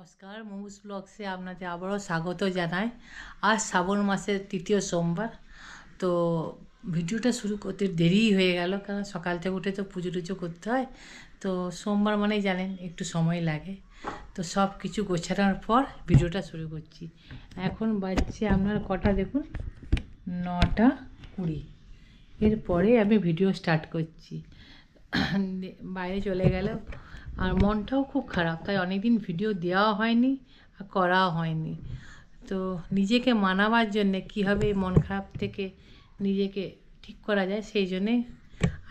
নমস্কার মৌস ব্লগসে আপনাদের আবারও স্বাগত জানাই। আজ শ্রাবণ মাসের তৃতীয় সোমবার, তো ভিডিওটা শুরু করতে দেরি হয়ে গেল, কারণ সকাল থেকে উঠে তো পুজো টুজো করতে হয়। তো সোমবার মানেই জানেন, একটু সময় লাগে। তো সব কিছু গোছানোর পর ভিডিওটা শুরু করছি। এখন বাজছে আপনার কটা, দেখুন? নটা কুড়ি। এরপরে আমি ভিডিও স্টার্ট করছি। বাইরে চলে গেল। আর মনটাও খুব খারাপ, তাই অনেকদিন ভিডিও দেওয়া হয়নি আর করাও হয়নি। তো নিজেকে মানাবার জন্যে কীভাবে মন খারাপ থেকে নিজেকে ঠিক করা যায়, সেই জন্যে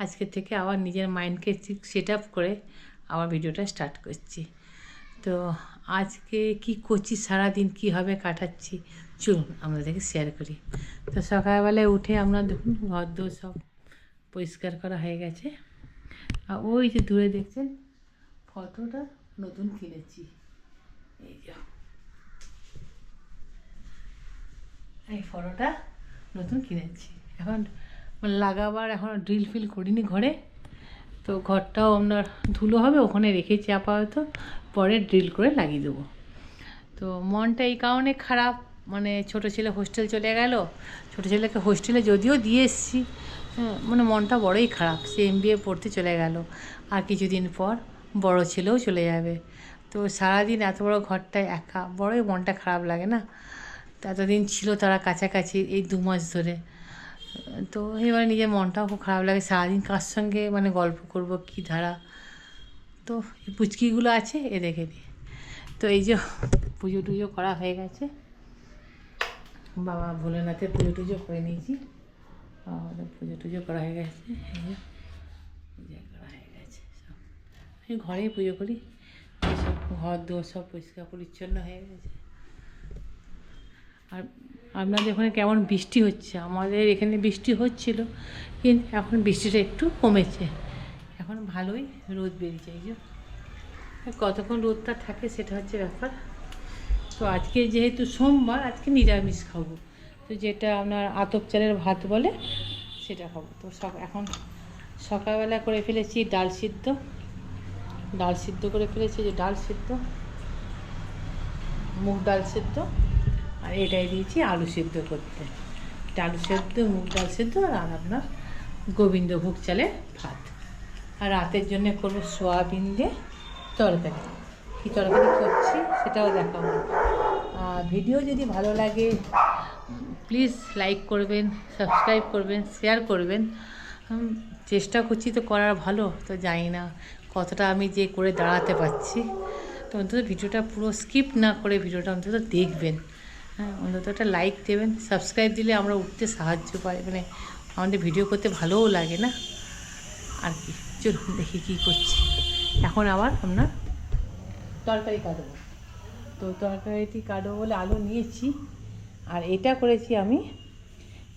আজকে থেকে আবার নিজের মাইন্ডকে ঠিক সেট আপ করে আবার ভিডিওটা স্টার্ট করছি। তো আজকে কি করছি, সারাদিন কীভাবে কাটাচ্ছি, চলুন আপনাদেরকে শেয়ার করি। তো সকালবেলায় উঠে আমরা দেখুন ঘর দোর সব পরিষ্কার করা হয়ে গেছে। আর ওই যে দূরে দেখছেন ফটোটা নতুন কিনেছি। এই যে। এই ফটোটা নতুন কিনেছি। এখন লাগাবার এখন ড্রিল ফিল করিনি ঘরে। তো ঘরটাও আপনার ধুলো হবে ওখানে রেখেছি আপাতত। পরে ড্রিল করে লাগিয়ে দেবো। তো মনটা এই কারণে খারাপ। মানে ছোটো ছেলে হোস্টেল চলে গেল। ছোটো ছেলেকে হোস্টেলে যদিও দিয়ে এসেছি। হ্যাঁ, মানে মনটা বড়ই খারাপ। সে এম পড়তে চলে গেল। আর কিছুদিন পর বড় ছেলেও চলে যাবে। তো সারাদিন এত বড় ঘরটায় একা, বড়ই মনটা খারাপ লাগে না? এতদিন ছিল তারা কাছাকাছি এই দু মাস ধরে। তো এবার নিজের মনটাও খুব খারাপ লাগে। সারাদিন কার সঙ্গে মানে গল্প করব, কী ধারা? তো এই পুচকিগুলো আছে, এ দেখে দিই তো এই যে পুজো টুজো করা হয়ে গেছে। বাবা ভোলেনাথের পুজো টুজো করে নিয়েছি। পুজো টুজো করা হয়ে গেছে। এই যে পূজা করা হয়ে গেছে সব আমি ঘরেই পুজো করি। সব ঘর দোর সব পরিষ্কার পরিচ্ছন্ন হয়ে গেছে। আর আপনাদের ওখানে কেমন বৃষ্টি হচ্ছে? আমাদের এখানে বৃষ্টি হচ্ছিল, কিন্তু এখন বৃষ্টিটা একটু কমেছে। এখন ভালোই রোদ বেরিয়েছে, এই যে। কতক্ষণ রোদটা থাকে সেটা হচ্ছে ব্যাপার। তো আজকে যেহেতু সোমবার, আজকে নিরামিষ খাব। তো যেটা আপনার আতপ চালের ভাত বলে, সেটা খাব। তো সক এখন সকালবেলা করে ফেলেছি ডাল সিদ্ধ। ডাল সিদ্ধ করে ফেলেছি, যে ডাল সিদ্ধ, মুগ ডাল সিদ্ধ, আর এটাই দিয়েছি আলু সিদ্ধ করতে। এটা আলু সেদ্ধ, মুগ ডাল সিদ্ধ, আর আপনার গোবিন্দভোগ চালে ভাত। আর রাতের জন্য করব সোয়াবিন দিয়ে তরকারি। কী তরকারি করছি সেটাও দেখাবো। ভিডিও যদি ভালো লাগে প্লিজ লাইক করবেন সাবস্ক্রাইব করবেন শেয়ার করবেন। চেষ্টা করছি তো করার ভালো, তো জানি না। কতটা আমি যে করে দাঁড়াতে পারছি। তো অন্তত ভিডিওটা পুরো স্কিপ না করে ভিডিওটা অন্তত দেখবেন। হ্যাঁ অন্তত একটা লাইক দেবেন। সাবস্ক্রাইব দিলে আমরা উঠতে সাহায্য পাই। মানে আমাদের ভিডিও করতে ভালোও লাগে না? আর কি? চলুন দেখি কী করছি। এখন আবার আপনার তরকারি কাটবো। তো তরকারিটি কাটবো বলে আলু নিয়েছি। আর এটা করেছি আমি।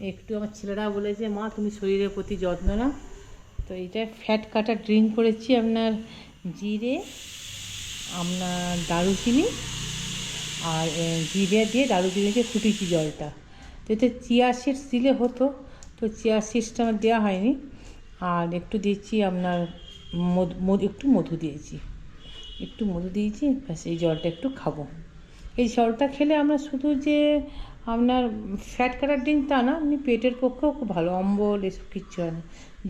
একটু আমার ছেলেরা বলেছে, মা, তুমি শরীরের প্রতি যত্ন নাও। তো এটা ফ্যাট কাটা ড্রিঙ্ক করেছি আপনার জিরে, আপনার দারুচিনি আর জিরে দিয়ে দারুচিনি দিয়ে ফুটিয়েছি জলটা। তো এতে চিয়া সিডস দিলে হতো, তো চিয়া সিডসটা আমার দেওয়া হয়নি। আর একটু দিয়েছি আপনার মধু একটু মধু দিয়েছি। একটু মধু দিয়েছি, ব্যাস এই জলটা একটু খাব। এই জলটা খেলে আমরা শুধু যে আপনার ফ্যাট কাটার ড্রিঙ্ক তা না আপনি পেটের পক্ষেও খুব ভালো, অম্বল এসব কিচ্ছু হয় না।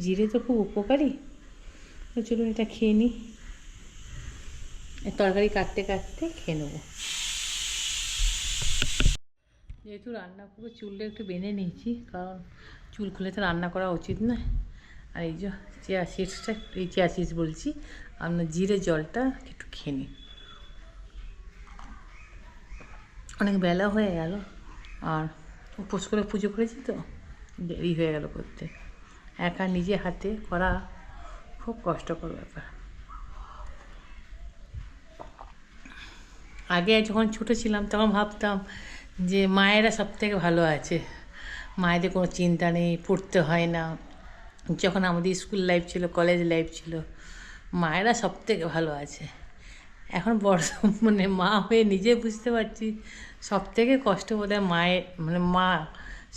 জিরে তো খুব উপকারী। তো চলুন এটা খেয়ে নিই। তরকারি কাটতে কাটতে খেয়ে নেব। যেহেতু রান্না করব, চুলটা একটু বেঁধে নিয়েছি, কারণ চুল খুলে তো রান্না করা উচিত নয় আর এই যে চেয়া সিডসটা, এই চেয়া সিডস বলছি আপনার জিরে জলটা একটু খেয়ে নিই। অনেক বেলা হয়ে গেল, আর উপোস করে পুজো করেছি তো, দেরি হয়ে গেল করতে। একা নিজে হাতে করা খুব কষ্টকর ব্যাপার। আগে যখন ছোটো ছিলাম, তখন ভাবতাম যে মায়েরা সব থেকে ভালো আছে। মায়েদের কোনো চিন্তা নেই, পড়তে হয় না। যখন আমাদের স্কুল লাইফ ছিল, কলেজ লাইফ ছিল, মায়েরা সব থেকে ভালো আছে। এখন বড় মানে মা হয়ে নিজে বুঝতে পারছি সব থেকে কষ্ট বোধ হয় মায়ের মানে মা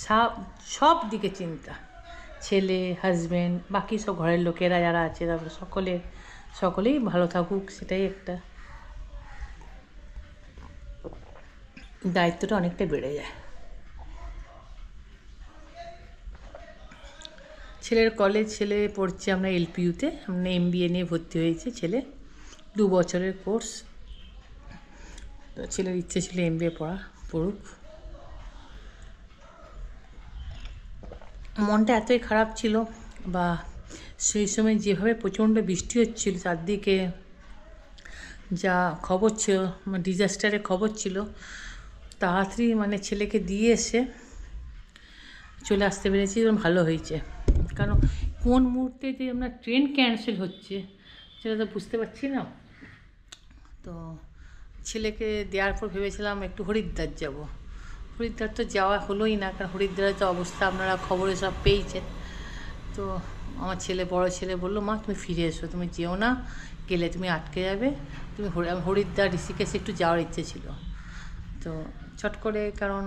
সব সব দিকে চিন্তা। ছেলে হাজব্যান্ড বাকি সব ঘরের লোকেরা যারা আছে, তারপরে সকলে, সকলেই ভালো থাকুক, সেটাই একটা দায়িত্বটা অনেকটা বেড়ে যায়। ছেলের কলেজ ছেলে পড়ছে আমরা এলপিইউতে আমরা এম নিয়ে ভর্তি হয়েছে ছেলে, দু বছরের কোর্স ছেলের ইচ্ছে ছিল এম পড়া, পড়ুক। মনটা এতই খারাপ ছিল, বা সেই সময় যেভাবে প্রচণ্ড বৃষ্টি হচ্ছিল চারদিকে, যা খবর ছিল ডিজাস্টারের খবর ছিল, তাড়াতাড়ি মানে ছেলেকে দিয়ে এসে চলে আসতে পেরেছি, এবং ভালো হয়েছে। কারণ কোন মুহূর্তে যে আমরা ট্রেন ক্যান্সেল হচ্ছে, সেটা তো বুঝতে পারছি না। তো ছেলেকে দেওয়ার পর ভেবেছিলাম একটু হরিদ্বার যাব। হরিদ্বার তো যাওয়া হলোই না, কারণ হরিদ্বারের তো অবস্থা আপনারা খবরে সব পেয়েছেন। তো আমার ছেলে, বড় ছেলে বলল, মা, তুমি ফিরে এসো, তুমি যেও না, গেলে তুমি আটকে যাবে। তুমি হরিদ্বার, ঋষিকেশে একটু যাওয়ার ইচ্ছে ছিল। তো চট করে, কারণ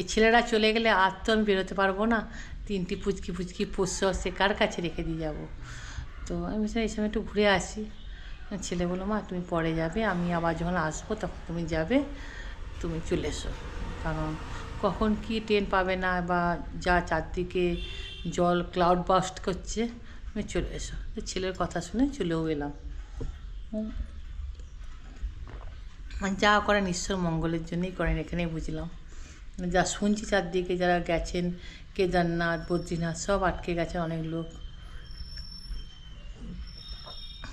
এই ছেলেরা চলে গেলে আর তো আমি বেরোতে পারব না, তিনটি পুচকি পুচকি পোষ্য সে কার কাছে রেখে দিয়ে যাব? তো আমি এই সময় একটু ঘুরে আসি। ছেলে বলল, মা, তুমি পরে যাবে, আমি আবার যখন আসব তখন তুমি যাবে, তুমি চলে এসো। কারণ কখন কি ট্রেন পাবে না বা যা চারদিকে জল ক্লাউড বাস্ট করছে, তুমি চলে এসো। ছেলের কথা শুনে চলেও এলাম। মানে যা করেন ঈশ্বর মঙ্গলের জন্যই করেন, এখানেই বুঝলাম। মানে যা শুনছি চারদিকে যারা গেছেন, কেদারনাথ, বদ্রীনাথ, সব আটকে গেছে অনেক লোক।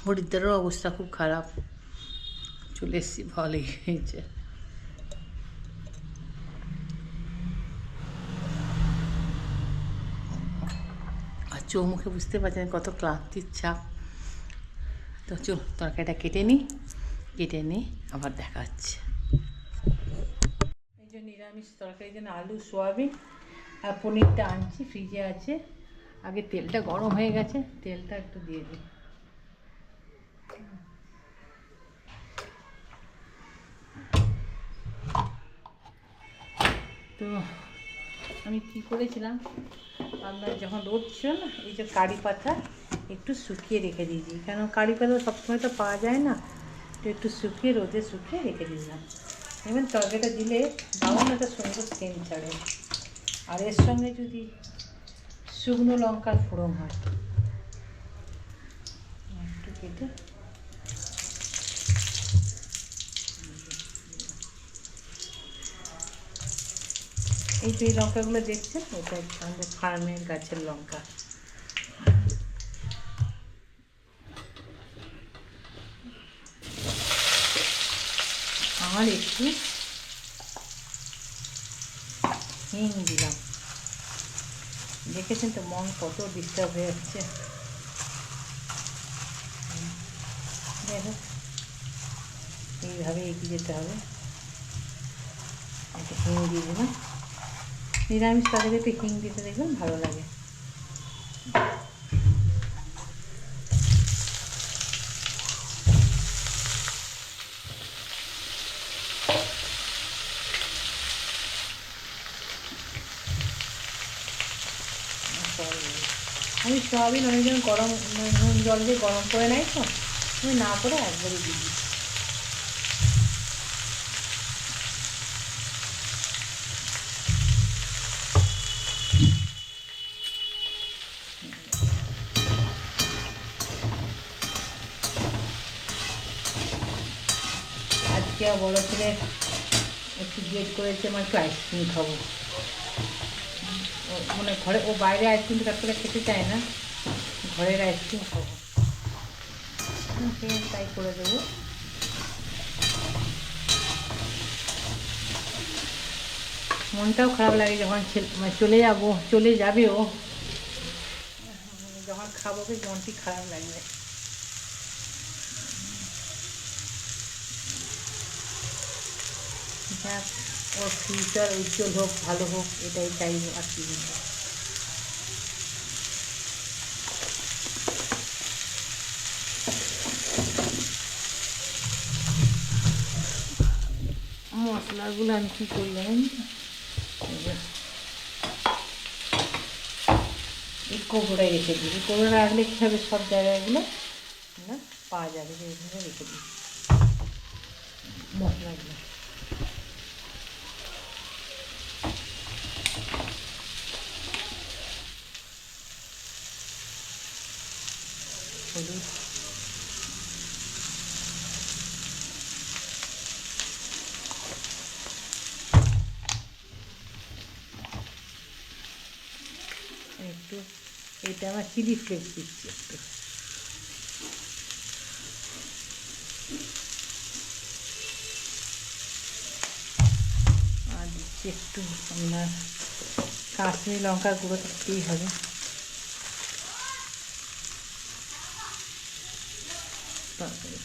হরিদ্বারের অবস্থা খুব খারাপ। চলে এসেছি, ভালোই হয়েছে। চৌমুখে বুঝতে পারছেন কত ক্লান্তির চাপ। তো চল, তরকারিটা কেটে নিই কেটে নিই আবার দেখা এই যে নিরামিষ তরকারির জন্য আলু, সোয়াবিন আর পনিরটা আনছি, ফ্রিজে আছে। আগে তেলটা গরম হয়ে গেছে, তেলটা একটু দিয়ে দিই। তো আমি কি করেছিলাম? আপনার যখন রোদ ছিল না, এই যে কারি পাতা একটু শুকিয়ে রেখে দিয়েছি। কেন কারি পাতা সবসময় তো পাওয়া যায় না, তো একটু শুকিয়ে, রোদে শুকিয়ে রেখে দিলাম। এবার তরকারিটা দিলে দারুণ একটা সুন্দর সেন্ট ছাড়ে আর এর সঙ্গে যদি শুকনো লঙ্কার ফোড়ন হয়, একটু কেটে এই যে লঙ্কাগুলো দেখছেন? ওটা আমাদের ফার্মের গাছের লঙ্কা। আর একটু হিং দিলাম। দেখেছেন তো মন কত ডিস্টার্ব হয়ে যাচ্ছে। এইভাবে এগিয়ে যেতে হবে। একটু হিং দিয়ে দিলাম। নিরামিষ তরকারিতে হিং দিতে দেখবেন ভালো লাগে। আমি সয়াবিন অনেকজন গরম মানে নুন জল দিয়ে গরম করে নেয় তো আমি না করে একবারই দিই আজকে আর বড় ছেলে, একটু গেট করেছে, আমার একটু আইসক্রিম খাব। মানে ঘরে, ও বাইরে আইসক্রিম করে খেতে চায় না, ঘরের আইসক্রিম খাব। তাই করে দেবো। মনটাও খারাপ লাগে যখন মানে চলে যাব, চলে যাবে ও। যখন খাব মনটি খারাপ লাগবে। যাক ওর ফিউচার উজ্জ্বল হোক ভালো হোক এটাই চাইব আর কি মশলাগুলো আমি কী করলাম? এই যে, রেখে দিই। এই কোবড়া রাখলে কী হবে সব জায়গাগুলো না পাওয়া যাবে? রেখে দিই। মশলাগুলো। আমার চিলি ফ্লেক্স দিচ্ছি একটু। আর দিচ্ছি একটু আপনার কাশ্মীরি লঙ্কার গুঁড়ো দিতেই হবে।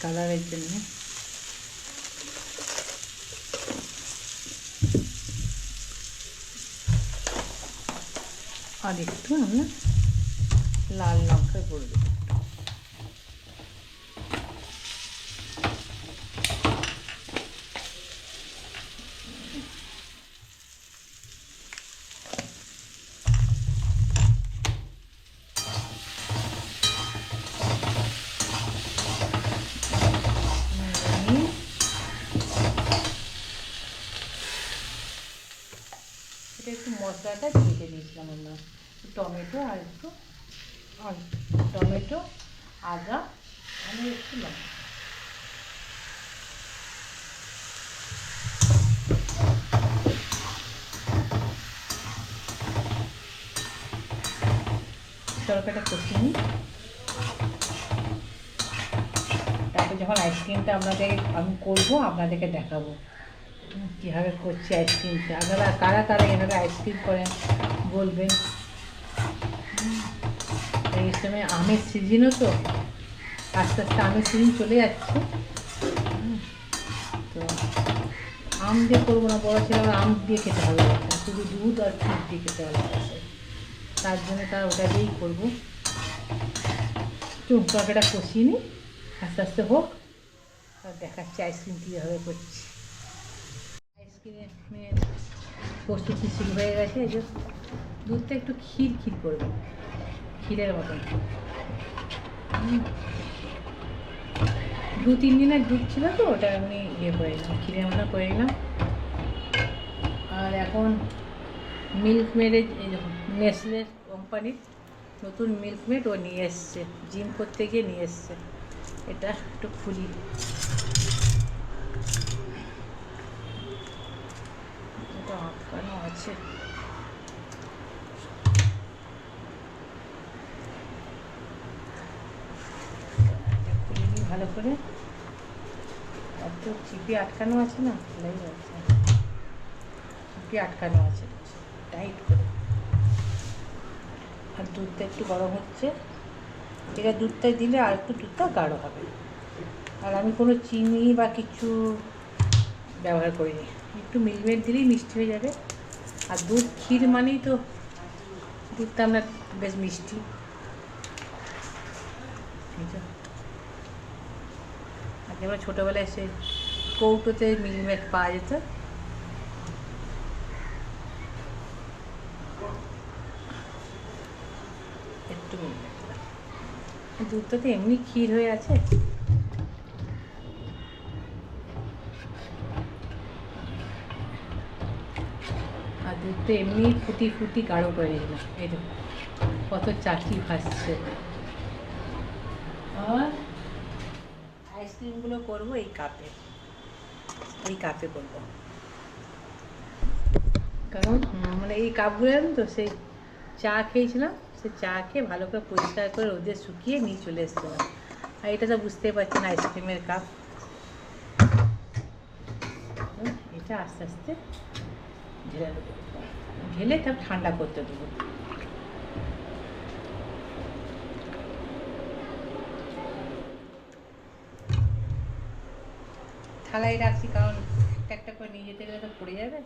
কালারের জন্য। আর একটু আমরা লাল লঙ্কা গুঁড়ো দেবো। একটু মশলাটা ঢেকে দিয়েছিলাম আমরা টমেটো আর টমেটো আদা আমি একটু লঙ্কা নিই তারপর যখন আইসক্রিমটা আপনাদের আমি করব আপনাদেরকে দেখাবো। কীভাবে করছি আইসক্রিমটা আপনারা কারা কারা এভাবে আইসক্রিম করেন বলবেন। এই সময় আমের সিজনও তো। আস্তে আস্তে আমের সিজন চলে যাচ্ছে। তো আম দিয়ে করব না বড় ছেলে আম দিয়ে খেতে না, শুধু দুধ আর দুধ দিয়ে খেতে ভালোবাসে। তার জন্য তারা ওটা দিয়েই করব। চুন তরকারিটা কষিয়ে নিই। আস্তে আস্তে হোক। আর দেখাচ্ছি আইসক্রিম কীভাবে করছি। আইসক্রিমের প্রস্তুতি শুরু হয়ে গেছে। এই যে দুধটা একটু ক্ষীর ক্ষীর করবে। ক্ষীরের মতন। দু তিন দিনের দুধ ছিল তো, ওটা আমি ইয়ে করে নিলাম, ক্ষীরের মতো করে নিলাম। আর এখন মিল্ক মেডের এই দেখুন নেসলের কোম্পানির নতুন মিল্ক মেড ও নিয়ে এসছে জিম করতে গিয়ে নিয়ে এসছে। এটা একটু খুলি। এটা আটকানো আছে। ভালো করে। এত চিপে আটকানো আছে না? খুলেই যাচ্ছে। চিপে আটকানো আছে। আর দুধটা একটু গরম হচ্ছে। এটা দুধটা দিলে আর একটু দুধটা গাঢ় হবে। আর আমি কোনো চিনি বা কিছু ব্যবহার করিনি। একটু মিলমেট দিলেই মিষ্টি হয়ে যাবে। আর দুধ ক্ষীর মানেই তো দুধটা আমরা বেশ মিষ্টি। আমরা ছোটোবেলায় সে কৌটোতে মিলমেট পাওয়া যেত একটু মিলমেট দিলাম দুধটা তো এমনি ক্ষীর হয়ে আছে। আর দুধটা এমনি ফুটি ফুটি গাঢ় করে দিলাম এই কত চাকি ভাসছে আর আইসক্রিমগুলো করব এই কাপে। এই কাপে করব। কারণ মানে এই কাপগুলো তো, সেই চা খেয়েছিলাম সে চা খেয়ে ভালো করে পরিষ্কার করে রোদে শুকিয়ে নিয়ে চলে এসেছিলাম। আর এটা তো বুঝতেই পারছেন আইসক্রিমের কাপ। এটা আস্তে আস্তে ঢেলে দেবো। ঢেলে তার ঠান্ডা করতে দেবো। থালায় রাখছি, কারণ একটা একটা করে নিয়ে যেতে গেলে তো পড়ে যাবে।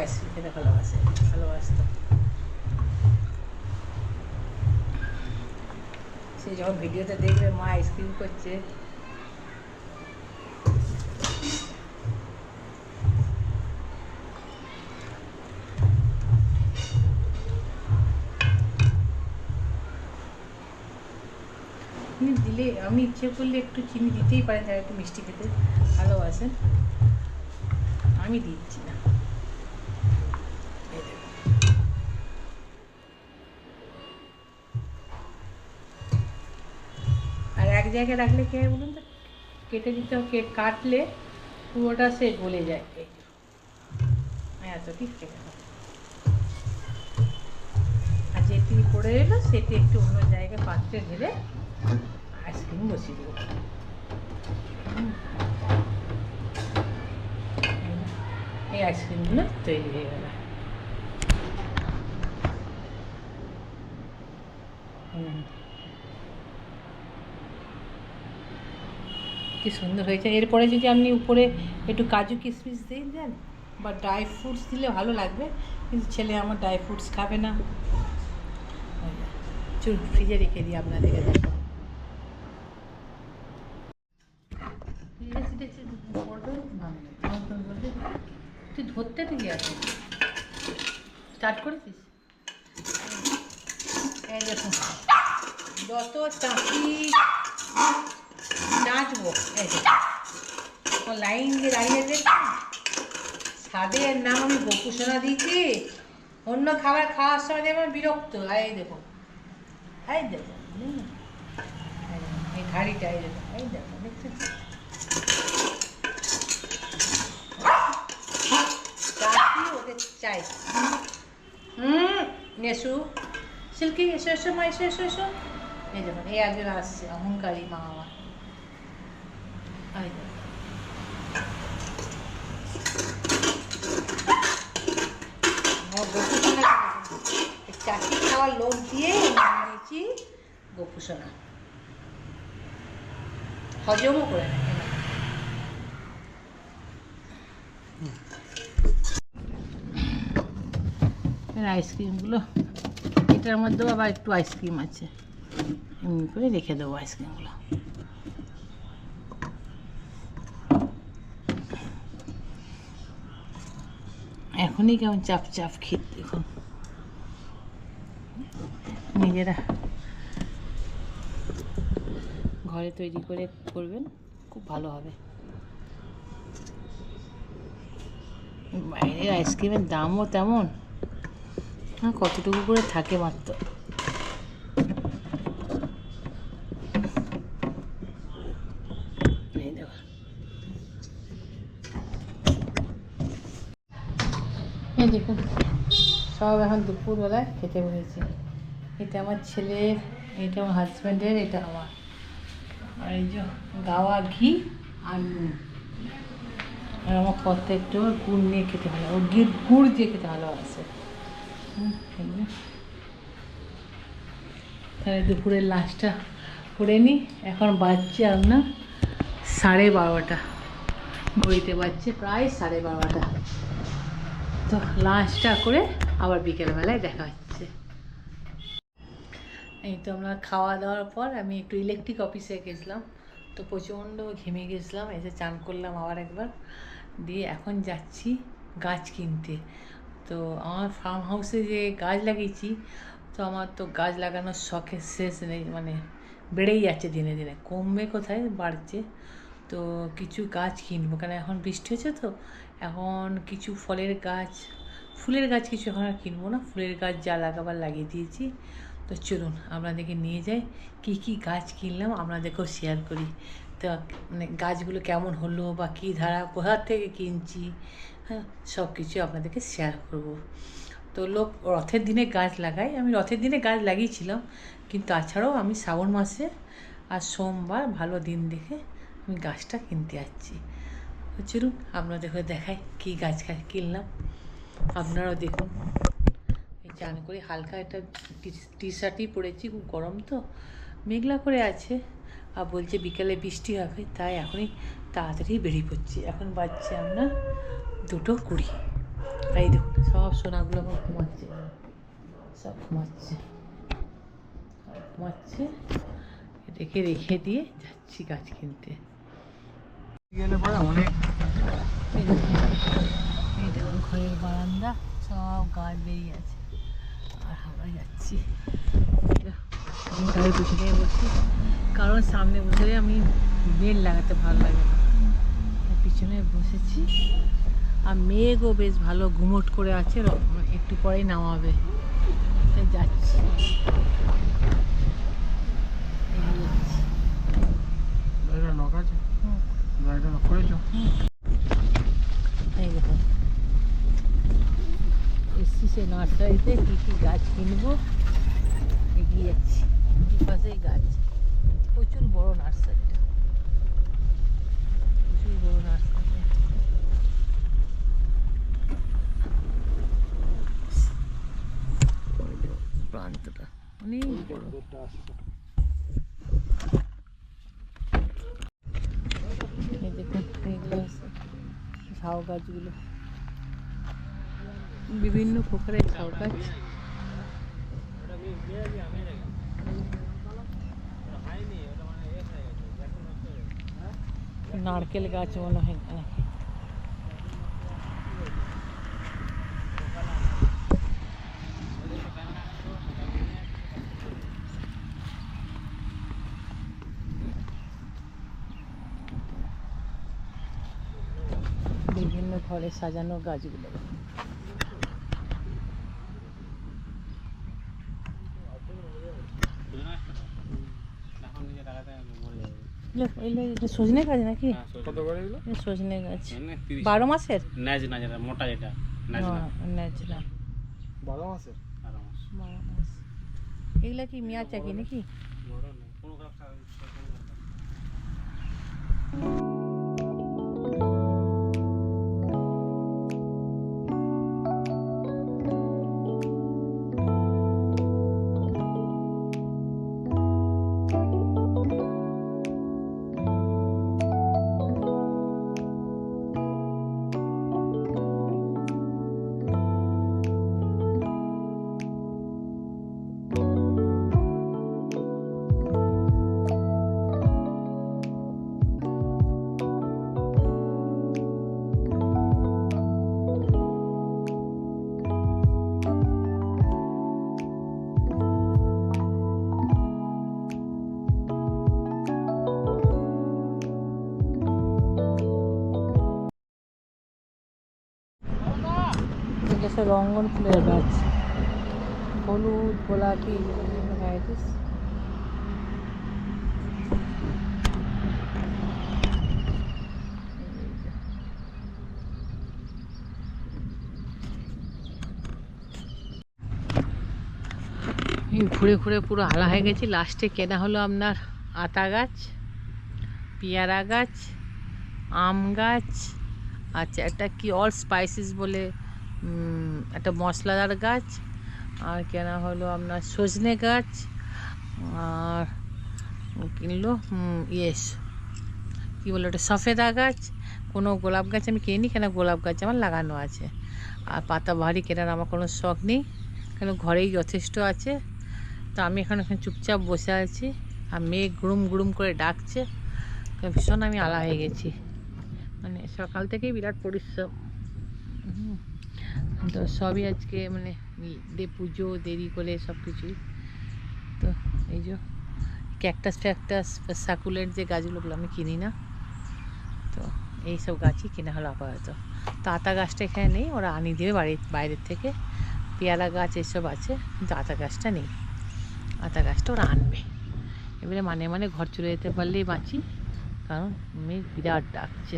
আইসক্রিম খেতে সে যখন ভিডিওতে দেখবে মা আইসক্রিম করছে দিলে আমি ইচ্ছে করলে একটু চিনি দিতেই পারেন, যারা একটু মিষ্টি খেতে ভালোবাসেন। আমি দিচ্ছি না। এক জায়গায় রাখলে কি হয় বলুন তো? কেটে দিতে কেক কাটলে পুরোটা সে গলে যায়। এই যে। এতটি কেটে দাও। আর যেটি পড়ে এলো সেটি একটু অন্য জায়গায় পাত্রে ঢেলে আইসক্রিম বসিয়ে দেবো। এই আইসক্রিমগুলো তৈরি হয়ে গেল হুম। কি সুন্দর হয়েছে। এরপরে যদি আপনি উপরে একটু কাজু কিশমিশ দিয়ে দেন, বা ড্রাই ফ্রুটস দিলে ভালো লাগবে, কিন্তু ছেলে আমার ড্রাই ফ্রুটস খাবে না। চুল ফ্রিজে রেখে দিই আপনাদেরকে, দেখো। তুই ধরতে থেকে আছে স্টার্ট করেছিস? যত নাচবো লাইন দিয়ে দাঁড়িয়ে স্বাদের নাম আমি গোপুসোনা দিচ্ছি অন্য খাবার খাওয়ার সময় যেমন বিরক্ত। এই দেখো এই দেখো এই ঘাড়িটা এই দেখো এই দেখো ওদের চাই? হুম, নেসু। সিল্কি এসো এসো, মা, এসো এসো এসো। এই দেখুন এই একজন আসছে, অহংকারী মা আমার। খাওয়ার দিয়েছি হজমও করে আইসক্রিমগুলো। এটার মধ্যেও আবার একটু আইসক্রিম আছে। এমনি করে রেখে দেবো আইসক্রিমগুলো। এখনই কেমন চাপ চাপ খেত দেখুন নিজেরা ঘরে তৈরি করে করবেন, খুব ভালো হবে। বাইরের আইসক্রিমের দামও তেমন হ্যাঁ কতটুকু করে থাকে মাত্র এই দেখুন। এই দেখুন। সব এখন দুপুরবেলায় খেতে বসেছি। এটা আমার ছেলের, এটা আমার হাজব্যান্ডের এটা আমার। আর এই যে গাওয়া ঘি আর নুন। আর আমার কত একটু গুড় নিয়ে খেতে ভালো, ও গিয়ে গুড় দিয়ে খেতে ভালোবাসে। তাহলে দুপুরের লাঞ্চটা করে নিই এখন বাজছে আপনার সাড়ে বারোটা। ঘড়িতে বাজছে প্রায় সাড়ে বারোটা। তো লাঞ্চটা করে আবার বিকেলবেলায় দেখা হচ্ছে। এই তো আমরা খাওয়া দাওয়ার পর আমি একটু ইলেকট্রিক অফিসে গেছিলাম, তো প্রচণ্ড ঘেমে গেছিলাম, এসে চান করলাম আবার একবার। দিয়ে এখন যাচ্ছি গাছ কিনতে। তো আমার ফার্ম হাউসে যে গাছ লাগিয়েছি, তো আমার তো গাছ লাগানোর শখের শেষ নেই মানে বেড়েই যাচ্ছে দিনে দিনে, কমবে কোথায় বাড়ছে। তো কিছু গাছ কিনবো কারণ এখন বৃষ্টি হচ্ছে তো এখন কিছু ফলের গাছ, ফুলের গাছ কিছু এখন আর কিনবো না, ফুলের গাছ যা লাগাবার লাগিয়ে দিয়েছি। তো চলুন, আপনাদেরকে নিয়ে যাই, কী কী গাছ কিনলাম, আপনাদেরকেও শেয়ার করি। তো মানে গাছগুলো কেমন হলো বা কী ধারা কোথার থেকে কিনছি হ্যাঁ সব কিছু আপনাদেরকে শেয়ার করব। তো লোক রথের দিনে গাছ লাগাই আমি রথের দিনে গাছ লাগিয়েছিলাম, কিন্তু তাছাড়াও আমি শ্রাবণ মাসে আর সোমবার ভালো দিন দেখে আমি গাছটা কিনতে যাচ্ছি। চলুন আপনাদেরকে দেখাই কী গাছ গাছ কিনলাম আপনারাও দেখুন। চান করে হালকা একটা টি শার্টই পরেছি, খুব গরম তো, মেঘলা করে আছে। আর বলছে বিকেলে বৃষ্টি হবে, তাই এখনই তাড়াতাড়ি বেরিয়ে পড়ছি। এখন বাজছে আপনার দুটো কুড়ি। এই দেখুন, সব সোনাগুলো আমার ঘুমাচ্ছে। সব ঘুমাচ্ছে। ঘুমাচ্ছে। রেখে রেখে দিয়ে যাচ্ছি গাছ কিনতে। গেলে পরে অনেক এই দেখুন ঘরের বারান্দা সব গাছ বেরিয়ে আছে। আর আমরা যাচ্ছি। আমি পিছনে বসছি। কারণ সামনে বসে আমি বেল লাগাতে ভালো লাগে না। পিছনে বসেছি। আর মেঘও বেশ ভালো ঘুমট করে আছে একটু পরেই নামাবে। গাড়িটা লক করেছ এই দেখো এসছি সে নার্সারিতে কী কী গাছ কিনবো এগিয়ে যাচ্ছি দুপাশেই গাছ প্রচুর বড় নার্সারিটা প্রচুর বড় নার্সারি প্রান্তটা অনেক বড় ঝাউ গাছগুলো বিভিন্ন প্রকারের ঝাউ গাছ নারকেল গাছ মনে হয় এখানে বিভিন্ন ঘরে সাজানো গাছগুলো। সজনে গাছ নাকি? এটা সজনে গাছ। বারো মাসের? ন্যাজ মোটা যেটা ন্যাজটা বারো মাসের? বারো মাস। বারো মাস। এগুলা কি মিয়া চাকি নাকি? বড় না কোনো গাছ সব রঙ্গন ফুলের গাছ। হলুদ, গোলাপি ঘুরে ঘুরে পুরো আলা হয়ে গেছি। লাস্টে কেনা হলো আপনার আতা গাছ, পেয়ারা গাছ, আম গাছ আচ্ছা একটা কি অল স্পাইসিস বলে একটা মশলাদার গাছ, আর কেনা হলো আপনার সজনে গাছ, আর কিনলো ইয়েস কী বলে ওটা, সফেদা গাছ, কোনো গোলাপ গাছ আমি কিনি কেন গোলাপ গাছ আমার লাগানো আছে। আর পাতা বাহারি কেনার আমার কোনো শখ নেই, কেন ঘরেই যথেষ্ট আছে। তো আমি এখন এখানে চুপচাপ বসে আছি, আর মেয়ে গুড়ুম গুড়ুম করে ডাকছে ভীষণ আমি আলা হয়ে গেছি। মানে সকাল থেকেই বিরাট পরিশ্রম। তো সবই আজকে মানে দে পুজো, দেরি করে সব কিছুই তো এই যে ক্যাকটাস ফ্যাকটাস সাকুলের যে গাছগুলো ওগুলো আমি কিনি না, তো এই সব গাছই কেনা হলো আপাতত। তো আতা গাছটা এখানে নেই, ওরা আনি দেবে বাড়ির বাইরের থেকে। পেয়ারা গাছ এসব আছে, কিন্তু আতা গাছটা নেই। আতা গাছটা ওরা আনবে। এবারে মানে মানে ঘর চলে যেতে পারলেই বাঁচি, কারণ মেয়ে বিরাট ডাকছে।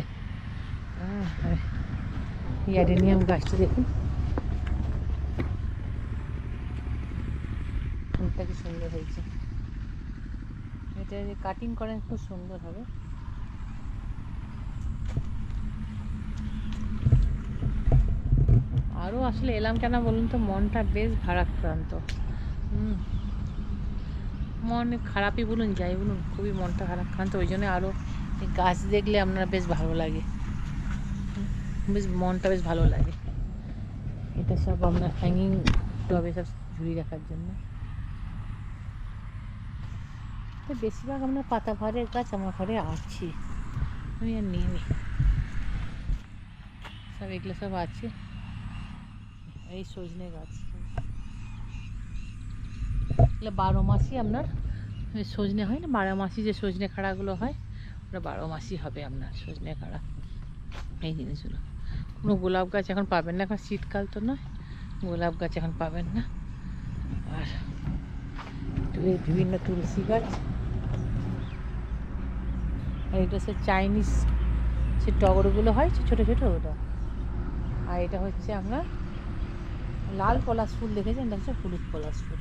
ইয়াডেনিয়াম গাছটা দেখুন। কি সুন্দর হয়েছে। এটা যে কাটিং করেন, খুব সুন্দর হবে। আরও আসলে এলাম কেন বলুন তো, মনটা বেশ ভারাক্রান্ত। হুম। মন খারাপই বলুন, যাই বলুন, খুবই মনটা ভারাক্রান্ত। ওই জন্য আরও গাছ দেখলে আপনার বেশ ভালো লাগে। বেশ মনটা বেশ ভালো লাগে। এটা সব আপনার হ্যাঙ্গিং টবে সব ঝুড়ি রাখার জন্য তো বেশিরভাগ আপনার পাতা ভারের গাছ আমার ঘরে আছে। আমি আর নিইনি সব এগুলো সব আছে। এই সজনে গাছ। এগুলো বারো মাসই আপনার সজনে হয় না? বারো মাসি যে সজনে খাড়াগুলো হয়, ওটা বারো মাসই হবে আপনার সজনে খাড়া। এই জিনিসগুলো। কোনো গোলাপ গাছ এখন পাবেন না, এখন শীতকাল তো নয়। গোলাপ গাছ এখন পাবেন না। আর বিভিন্ন তুলসী গাছ। আর এটা হচ্ছে চাইনিজ যে টগরগুলো হয় ছোটো ছোটো ওটা। আর এটা হচ্ছে আমরা লাল পলাশ ফুল দেখেছেন? এটা হচ্ছে হলুদ পলাশ ফুল।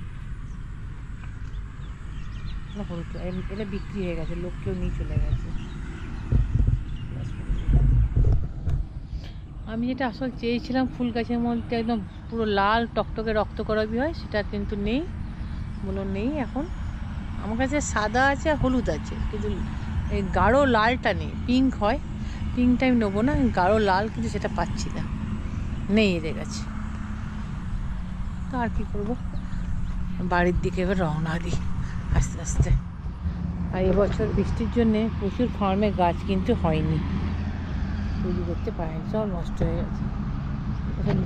না, হলুদ এটা বিক্রি হয়ে গেছে, লোক কেউ নিয়ে চলে গেছে। আমি যেটা আসল চেয়েছিলাম ফুল গাছের মধ্যে একদম পুরো লাল টকটকে রক্ত করবি হয় সেটা কিন্তু নেই বলো নেই এখন। আমার কাছে সাদা আছে আর হলুদ আছে, কিন্তু এই গাঢ় লালটা নেই পিঙ্ক হয়। পিঙ্কটা আমি নেব না গাঢ় লাল কিন্তু সেটা পাচ্ছি না। নেই এদের কাছে। তো আর কী করব? বাড়ির দিকে এবার রওনা দিই, আস্তে আস্তে। আর এবছর বৃষ্টির জন্যে প্রচুর ফার্মে গাছ কিন্তু হয়নি। তৈরি করতে পারেনি, সব নষ্ট হয়ে গেছে।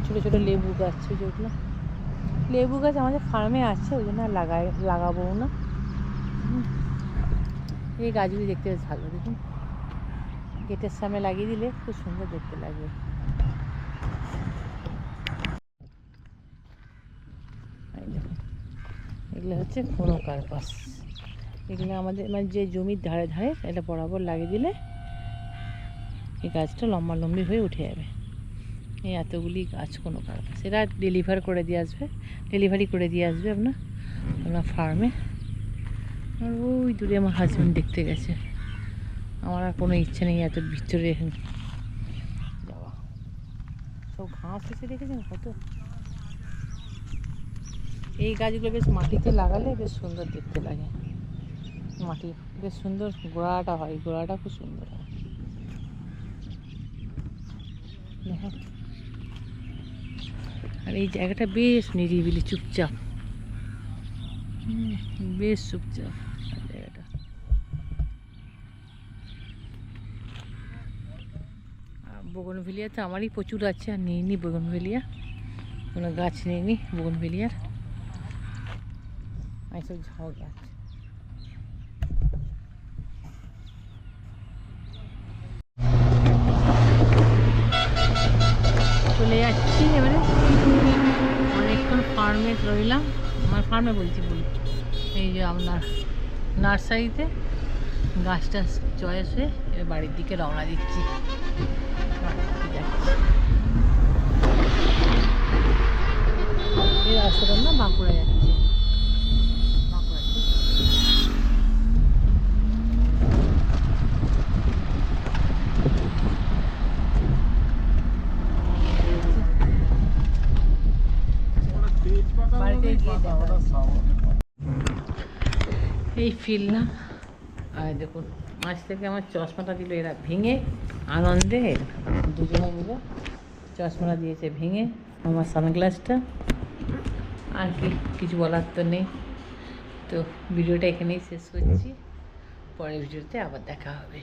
ছোটো ছোটো লেবু গাছ ছিল যেগুলো লেবু গাছ আমাদের ফার্মে আছে, ওই জন্য আর লাগাই লাগাবো না। এই গাছগুলি দেখতে বেশ ভালো। দেখুন, গেটের সামনে লাগিয়ে দিলে খুব সুন্দর দেখতে লাগবে। এগুলো হচ্ছে কোনো কার্পাস। এগুলো আমাদের মানে যে জমির ধারে ধারে এটা বরাবর লাগিয়ে দিলে এই গাছটা লম্বা লম্বি হয়ে উঠে যাবে। এই এতগুলি গাছ কোনো কার্পাস। এরা ডেলিভার করে দিয়ে আসবে। ডেলিভারি করে দিয়ে আসবে আপনার আপনার ফার্মে আর ওই দূরে আমার হাজব্যান্ড দেখতে গেছে। আমার আর কোনো ইচ্ছে নেই এত ভিতরে। যাওয়া। সব ঘাস এসে দেখেছেন কত? এই গাছগুলো বেশ মাটিতে লাগালে বেশ সুন্দর দেখতে লাগে। মাটি বেশ সুন্দর, গোড়াটা হয়, গোড়াটা খুব সুন্দর হয়। আর এই জায়গাটা বেশ নিরিবিলি, চুপচাপ। বেশ চুপচাপ জায়গাটা বগনভেলিয়া তো আমারই প্রচুর আছে, আর নিইনি বগনভেলিয়া। কোনো গাছ নিইনি বগনভেলিয়ার। আর সব ঝাউ গাছ। চলে যাচ্ছি এবারে। অনেকক্ষণ ফার্মে রইলাম। আমার ফার্মে বলছি বলি এই যে আপনার নার্সারিতে গাছটা চয়েস হয়ে এবার বাড়ির দিকে রওনা দিচ্ছি। এই রাস্তাটা না বাঁকুড়া যাচ্ছে এই ফিরলাম আর দেখুন মাছ থেকে আমার চশমাটা দিল এরা ভেঙে, আনন্দে দুজনে মিলে চশমাটা দিয়েছে ভেঙে, আমার সানগ্লাসটা আর কি, কিছু বলার তো নেই। তো ভিডিওটা এখানেই শেষ করছি। পরের ভিডিওতে আবার দেখা হবে।